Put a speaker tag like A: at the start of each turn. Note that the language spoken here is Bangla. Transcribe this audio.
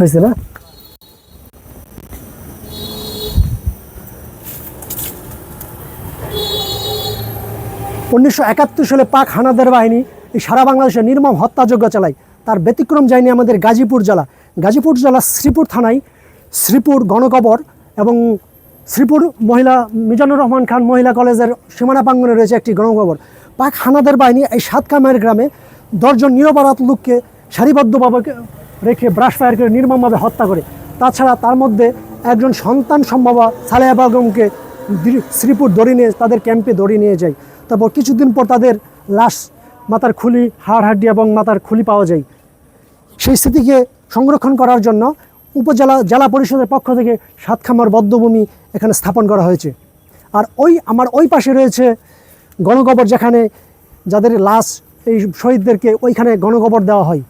A: হয়েছে না? উনিশশো একাত্তর সালে পাক হানাদার বাহিনী এই সারা বাংলাদেশে নির্মম হত্যাযজ্ঞ চালায়। তার ব্যতিক্রম যায়নি আমাদের গাজীপুর জেলা। গাজীপুর জেলা শ্রীপুর থানায় শ্রীপুর গণকবর এবং শ্রীপুর মহিলা মিজানুর রহমান খান মহিলা কলেজের সীমানা প্রাঙ্গনে রয়েছে একটি গণকবর। পাক হানাদার বাহিনী এই সাতকামের গ্রামে দশজন নিরপরাধ লোককে সারিবদ্ধভাবে রেখে ব্রাশ ফায়ার করে নির্মমভাবে হত্যা করে। তাছাড়া তার মধ্যে একজন সন্তান সম্ভব সালেহা বেগমকে শ্রীপুর দড়ি নিয়ে তাদের ক্যাম্পে দড়ি নিয়ে যায়। তারপর কিছুদিন পর তাদের লাশ মাথার খুলি হাড় হাড্ডি এবং মাথার খুলি পাওয়া যায়। সেই স্মৃতিকে সংরক্ষণ করার জন্য উপজেলা জেলা পরিষদের পক্ষ থেকে সাতখামার বদ্ধভূমি এখানে স্থাপন করা হয়েছে। আর ওই আমার ওই পাশে রয়েছে গণকবর যেখানে যাদের লাশ এই শহীদদেরকে ওইখানে গণকবর দেওয়া হয়।